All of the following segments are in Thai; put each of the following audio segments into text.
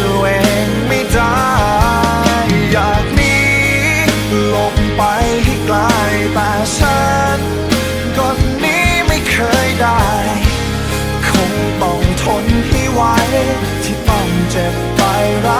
ตัวเองไม่ได้อยากหนีหลบไปให้ไกลแต่ฉันก่อนนี้ไม่เคยได้ คงต้องทนให้ไหวที่ต้องเจ็บไปรัก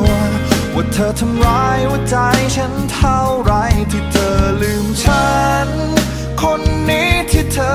ว่าเธอทำร้ายหัวใจฉันเท่าไรที่เธอลืมฉัน คนนี้ที่เธอ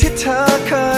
ที่เธอเคย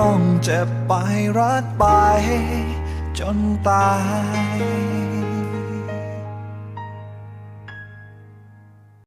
ต้องเจ็บไปรักไป จนตาย